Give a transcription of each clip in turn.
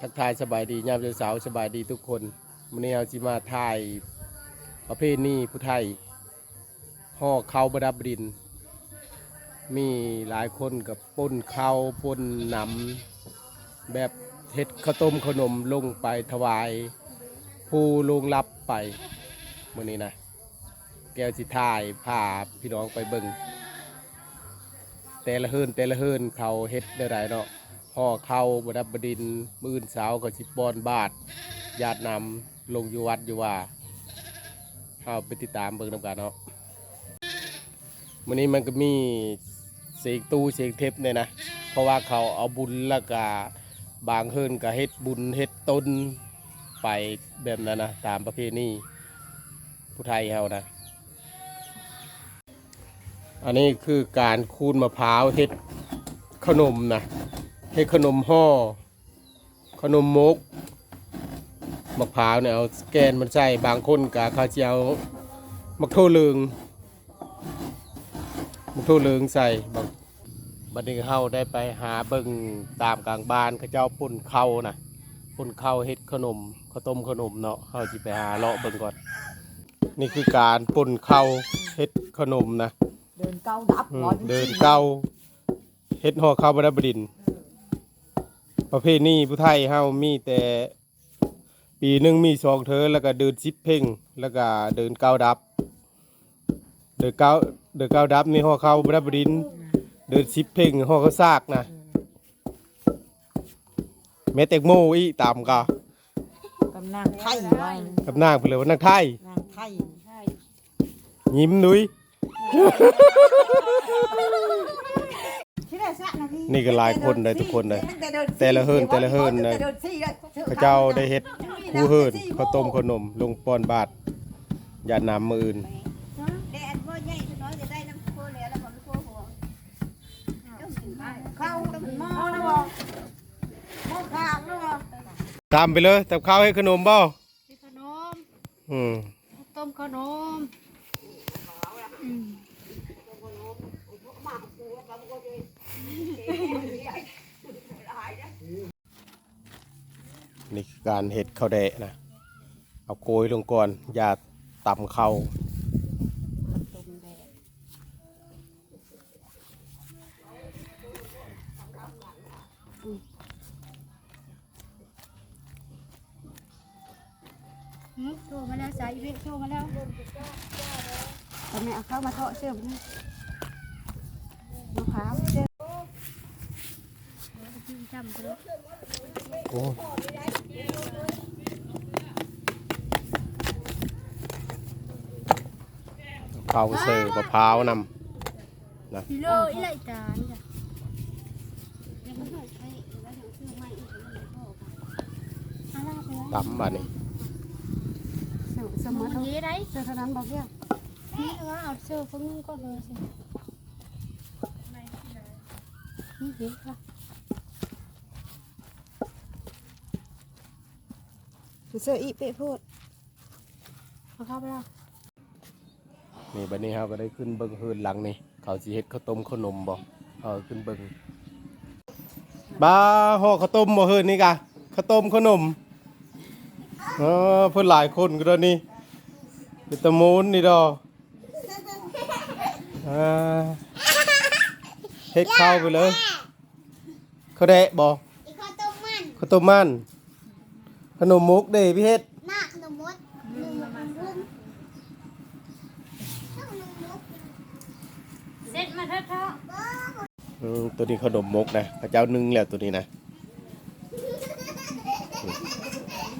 ทักทายสบายดียามเช้าสบายดีทุกคนมื้อนี้เราสิมาถ่ายประเภทนี้ผู้ไทยห่อเขาวปรดับดิน มีหลายคนกับป่นเขาป่นหนำแบบเฮ็ดข้าวต้มขนมลงไปถวาย ผู้ลงรับไปมื้อนี้นะแก้วสิถ่ายพาพี่น้องไปเบิ่งแต่ละเฮิรนแต่ละเฮิรนเขาเฮ็ดได้ไรเนาะ พ่อเข้าบดับบดินมื่นสาวก็สิบอนบาทญาตินำลงอยู่วัดอยู่ว่าเอาไปติดตามเบิ่งนำกันเนาะวันนี้มันก็มีเสกตู้เสกเทปเนี่ยนะ เพราะว่าเขาเอาบุญแล้วก็บางเฮิรนก็เฮ็ดบุญเฮ็ดต้นไปแบบนั้นนะตามประเพณีผู้ไทยเฮานะ อันนี้คือการคูนมะพร้าวเฮ็ดขนมนะ เฮ็ดขนมห่อขนมมกมะพร้าวเนี่ยเอาแกนมันใส่บางคนกะเขาจะเอามะโทเหลืองมะโทเหลืองใส่บางบัดนี้เฮาได้ไปหาเบิ่งตามกลางบ้านเขาเจ้าปุ่นเข้าวนะปุ่นเข้าวเฮ็ดขนมข้าวต้มขนมเนาะเฮาสิไปหาเลาะเบิ่งก่อน นี่คือการปุ่นเข้าวเฮ็ดขนมนะ เดินเก้าดับอืมร้อยเดินเก้าเฮ็ดห่อข้าวบรรบดินทร์ ประเภทนี้ผู้ไทยเฮามีแต่ปีหนึ่งมีสองเทอแล้วก็เดินสิบเพ่งแล้วก็เดินเก้าดับ เดินเก้าเดินเก้าดับนี่ห่อข้าวบรรบดินทร์เดินสิบเพ่งห่อข้าวซากนะแม่แตงโมอีตามกะกำนางไทยว่ากับนางเพิ่นเลยว่านางไทยนางไทยยิ้มนุ้ย นี่ก็หลายคนเลยทุกคนเลยแต่ละเฮิรนแต่ละเฮิรนนะพระเจ้าได้เฮ็ดคู่เฮิรนข้าวต้มขนมลงป้อนบาทยาน้ำมืออื่นแดดบ่ใหญ่น้อยจะได้น้ำโคแล้วแล้วบ่มีโคหัวเข้าต้องหม้อนะบ่หม้อข้าวนะบ่ตามไปเลยแต่ข้าวให้ขนมเปล่าขนม อืมต้มขนม นี่คือการเฮ็ดข้าวแดะนะเอาโกยลงก่อนอย่าต่ำเข้าโทรมาแล้วสายอีเวนต์โทรมาแล้วทำไมเอาเข้ามาเทาะเสื้อผมนี่มะพร้าวเสื้อจำไปแล้วโอ้าวเสิร์ฟมะพร้าวนำกิโลอีไรจานจ้ะตำบาดนี้สมมตินี้ได้เจอเท่านั้นบอกเพียงนี่ว่าเอาเสื้อพวกนี้ก็เลยสินี่เห็นค่ะเสื้ออีเป๊ะพูดเอาเข้าไปแล้ว นี่บัดนี้เฮาก็ได้ขึ้นเบิ่งเฮือนหลังนี่เขาสิเฮ็ดข้าวต้มขนมบ่เอาขึ้นเบิ่งบ้าห่อข้าวต้มบ่เฮือนนี่กะข้าวต้มขนมเออเพิ่นหลายคนก็แล้วนี่เป็นตะมูนนี่ดอกอ่าเฮ็ดข้าวไปเลยข้าวแดะบ่อีกข้าวต้มมันข้าวต้มมันขนมมุกเด้พี่เฮ็ด หน้าขนมมดหนึ่งมันรุ่มข้าวหนึ่งมุก เสร็จมาเถอะเถอะ อืม ตัวนี้ขนมมกนะพระเจ้านึ่งแล้วตัวนี้นะ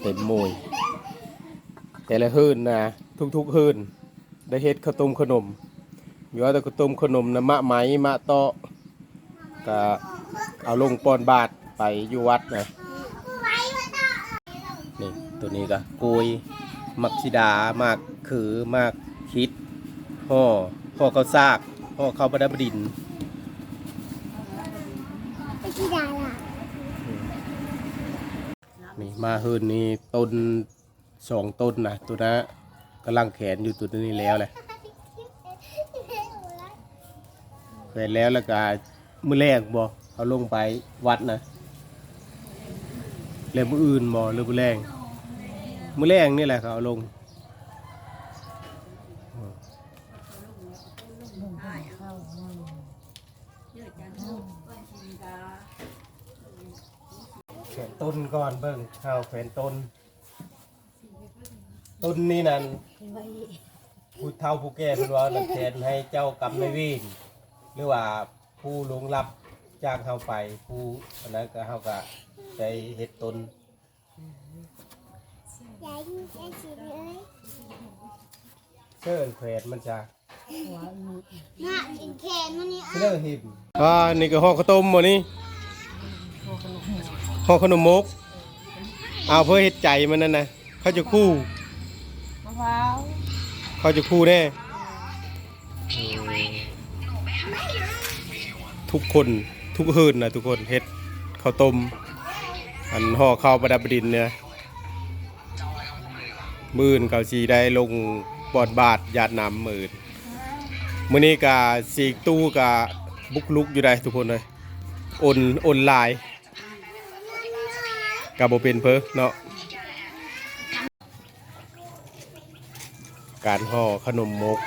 เต็มโมยแต่ละฮืนนะทุกๆฮืนได้เฮ็ดข้าวต้มขนมมีว่าแต่ข้าวต้มขนมนะมะไหมมะเตาะก็เอาลงปอนบาทไปอยู่วัดนะนี่ตัวนี้ก็กุยมักชิดามากคือมากคิดห่อห่อข้าวซากห่อข้าวบดบดินทร์ ไปที่ดาล่ะ นี่ มาเฮินนี่ต้นสองต้นนะตัวนั้นกำลังแขนอยู่ตัวนี้แล้วแหละแขวนแล้วแล้วก็มือแรกบอเอาลงไปวัดนะแล้วมื้ออื่นบอหรือมือแรงมือแรงนี่แหละเขาเอาลง แขวนต้น ก่อนเบิ่งข้าวแขวนต้น ต้นนี้นั่นผู้เฒ่าผู้แก่เพิ่นว่านั่นแทนให้เจ้ากรรมนายเวรหรือว่าผู้ลวงลับจ้างเฮาไปผู้อันนั้นก็เฮาก็ไปเฮ็ดต้นยายยิ่งใจสิเลยเชิญแขวนมันจะน่ากินแขนมันนี่เลิกหิมอ่านี่ก็ห่อข้าวต้มบ่นี่ห่อขนมมก เอาเพื่อเฮ็ดใจมันนั่นนะเขาจะคู่มะพร้าวเขาจะคู่แน่ทุกคนทุกคืนนะทุกคนเฮ็ดข้าวต้มอันห่อข้าวประดับดินเนี่ยมื่นเขาสีได้ลงปอดบาทหยาดน้ำมื่นมื้อนี้กะสีกตู้กะบุกลุกอยู่ได้ทุกคนเลยโอนโอนไลน์ กะบ่เป็นเพอเนาะการห่อขนมมก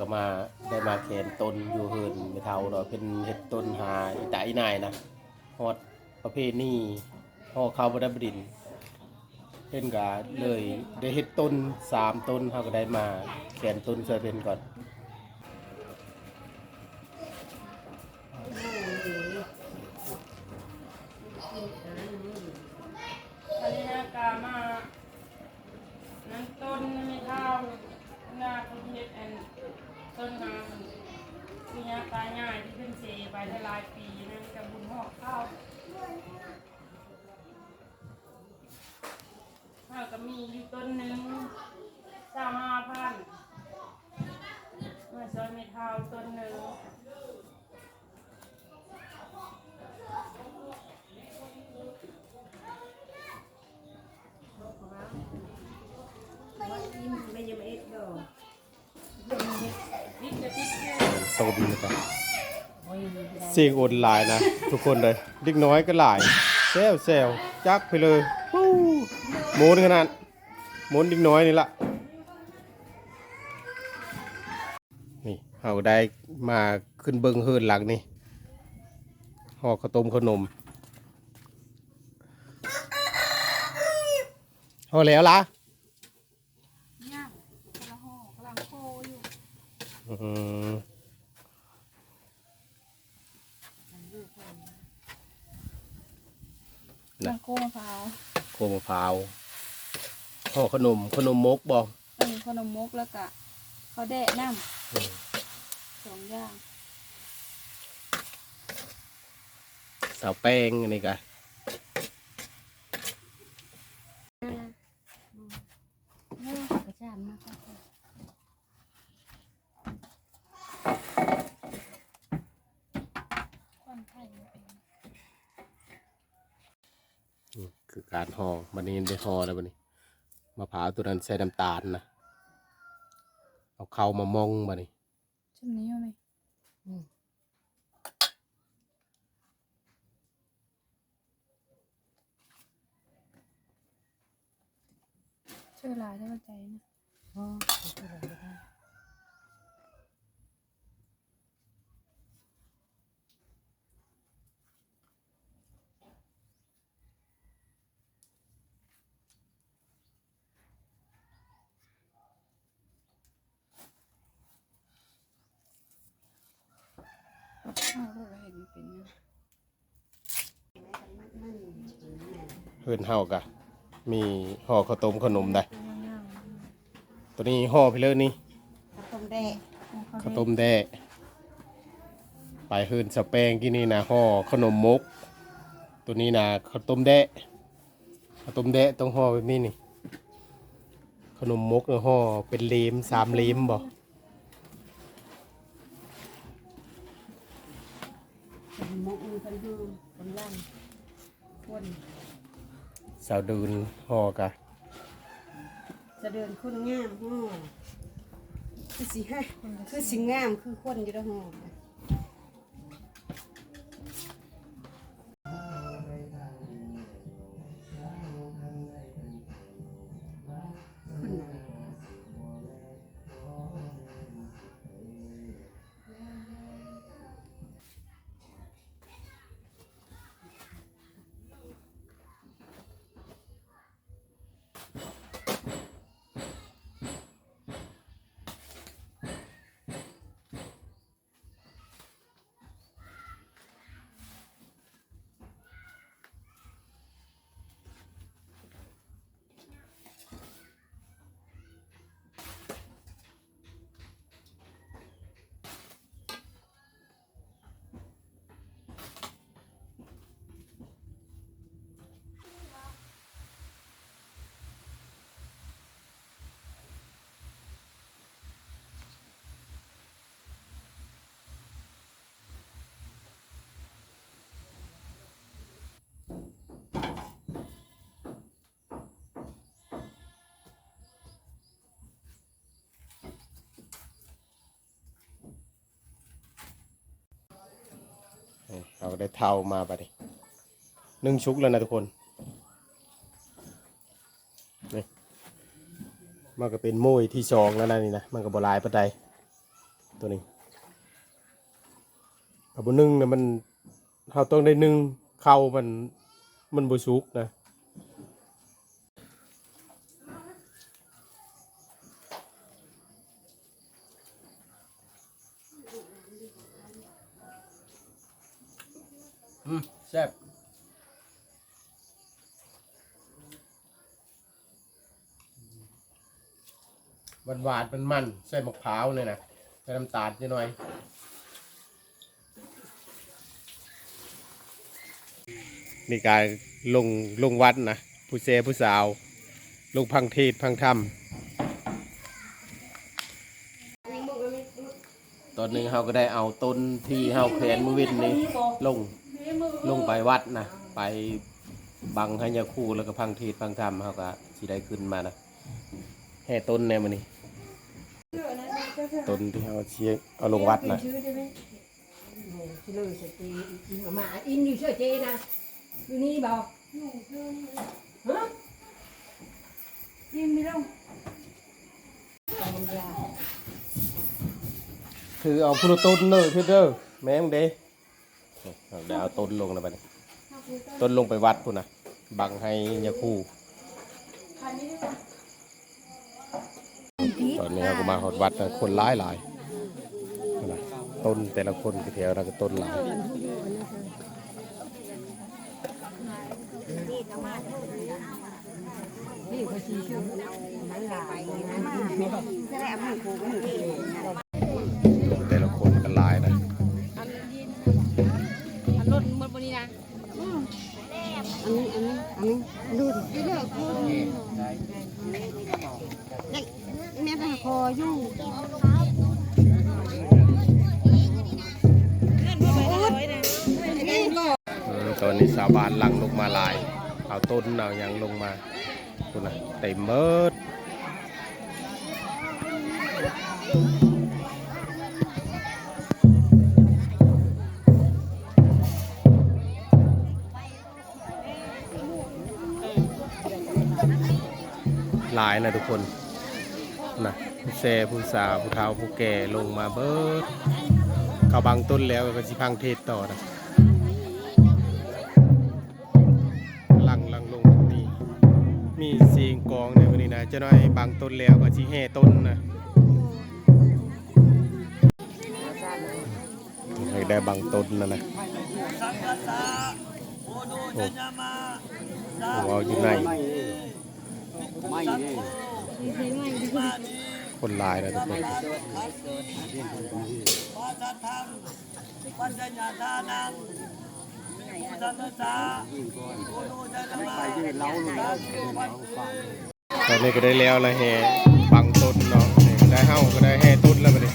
ก็มาได้มาแขนต้นอยู่เฮินไม่เท่าเนาะเป็นเห็ดต้นหาอิตาอีนายนะฮอดประเภทนี้พ่อข้าวบดบดินเป็นกาเลยได้เห็ดต้นสามต้นเขาก็ได้มาแขนต้นเสยเป็นก่อน อยู่ต้นหนึ่งสามห้าพันเมื่อซอยไม่เท่าต้นหนึ่งนิดจะติดแค่ส้มนะครับเสียงโอนหลายนะ ทุกคนเลยเด็กน้อยก็หลายแซวแซวจักไปเลยวู้โมนขนาด โมนเด็กน้อยนี่ละนี่เอาได้มาขึ้นเบิงเฮินหลังนี่ห่อข้าวต้มขนมห่อแล้วล่ะย่างกระห่อกำลังโคอยู่อืมกำลังโคมะพร้าวโคมะพร้าว ห่อขนมขนมมกบอกอันนี้ขนมมกแล้วก็เขาแดะน้ำสองอย่างสาวแป้งอันนี้กะ เนื้อกระจานนะคะคนไทยเป็น อืมคือการห่อมันนี้ได้ห่อแล้วบันนี้มะพร้าว ตัวนั้นใส่น้ำตาลนะเอาเข้ามามองบันนี้ชุดนี้อยู่ไหมช่วยหลายได้เข้าใจนะอ้าวเราเห็นมันเป็นนะ เฮือนเฮากะมีห่อข้าวต้มขนมได้ ตัวนี้ห่อไปเลยนี่ต้มแดงข้าวต้มแด้เไปเฮือนสะแปงที่นี่นะห่อขนมมก ตัวนี้นะข้าวต้มแดะข้าวต้มแดะต้องห่อแบบนี้นี่ ขนมมกเนี่ยห่อเป็นเลมสามเลมบ่ สาวดูนห่อกะจะเดินคนงามห่อคือสิฮะคือสิงามคือคนอยู่แล้วห่อ เราได้เทามาบัดนี้นึ่งชุกแล้วนะทุกคนนี่มันก็เป็นโมุยที่สองแล้วนะนี่นะมันก็บลายปานใดตัวนี้กับบนึ่งเนี่ยมันเราต้องได้นึ่งเข้ามันมันบุชุกนะ หวานหวานมันมันใส่มะพร้าวเลยนะใส่น้ำตาลนิดหน่อยมีการลงลงวัดนะผู้เซผู้สาว ลงพังเทศพังธรรมตอนนี้เราก็ได้เอาต้นที่เฮาแขวนมือวินนี้ลงลงไปวัดนะไปบังให้ยาคู่แล้วก็พังเทศพังธรรมเขาก็สิได้ขึ้นมานะแห่ต้นในมันนี้ ต้นที่เขาเชียเอาลงวัดนะชื่อได้ไหมชื่อเลยสตีอินมามาอินอยู่เชื่อเจนะอยู่นี่บอกฮะยินไม่ต้องคือเอาพุทธต้นเนอพี่เด้อแม่งเด้เอาเดี๋ยวเอาต้นลงนะบัดนี้ต้นลงไปวัดพุ่นนะบังให้ยาคู่ต อนนี้เราก็มาหอดวัดนะคนร้ายหลายนั่นน่ะต้นแต่ละคนก็แถวนั้นก็ต้นหลายนี่เขาชี้ชื่อมันหลายนะจะได้เอาให้ครูก็ห ต้นเอาหยังลงมาพุ่นนะเต็มเบิดหลายนะทุกคนนะผู้แซ่ผู้สาวผู้เฒ่าผู้แก่ลงมาเบิดเขาบางต้นแล้วก็สิพังเทศต่อนะ จะน้อยบางต้นแล้วก็สิแห่ต้นนะให้ได้บางต้นนะนะโอ้โหเอาอยู่ในคนลายนะทุกคนปัญญาทานังพุทธัสสะโอโนจนะมาไปยืนเล้าเลย ตอนนี้ก็ได้แล้วละแห่บังต้นเนาะนี่ก็ได้เฮ้าก็ได้แห่ต้นแล้วบัดนี้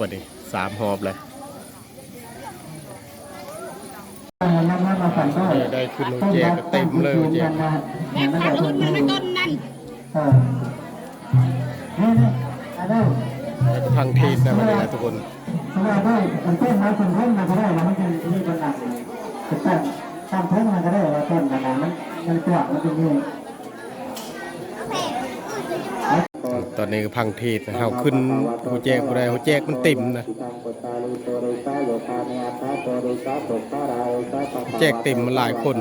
บัดนี้สามหอบเลยนี่ได้ขึ้นโรแจกก็เต็มเลยโรแจกพักต้นมันไม่ต้นนั่นแล้วก็พังเทศนะบัดนี้นะทุกคนเพราะว่าได้มันต้นไม้คนต้นมาก็ได้แล้วมันจะมีคนหนักแต่แต่ตามท้องมันก็ได้ว่าต้นมันมันมันกว้างมันเป็นยัง ตอนนี้ก็พังเทศนะเขาขึ้นโรแจกบ่ได้โรแจกมันเต็มนะแจกเต็มมาหลายคน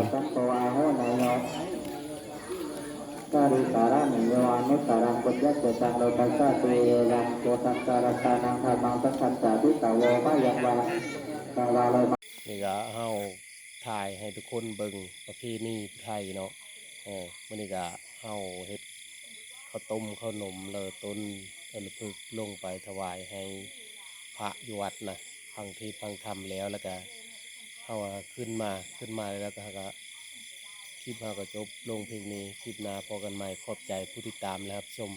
กาลิสาระนิยวานุสารังปุญญเจตังโลกัสสะตุเยยังโกตัสสารตานังธรรมังสัจจาทิสาวมายังวาสังวาโลมานี่ก็เฮาถ่ายให้ทุกคนเบิ่งประเพณีไทยเนาะเออมื้อนี้ก็เฮาเฮ็ด ข้าวต้มข้าวนมเลอต้นอนุพึกลงไปถวายให้พระอยู่วัดนะฟังเทศน์ฟังธรรมแล้วแล้วก็เฮาขึ้นมาขึ้นมาแล้วก็ก็คลิปเฮาก็จบลงเพลงนี้คลิปหน้าพอกันใหม่ขอบใจผู้ติดตามนะครับชม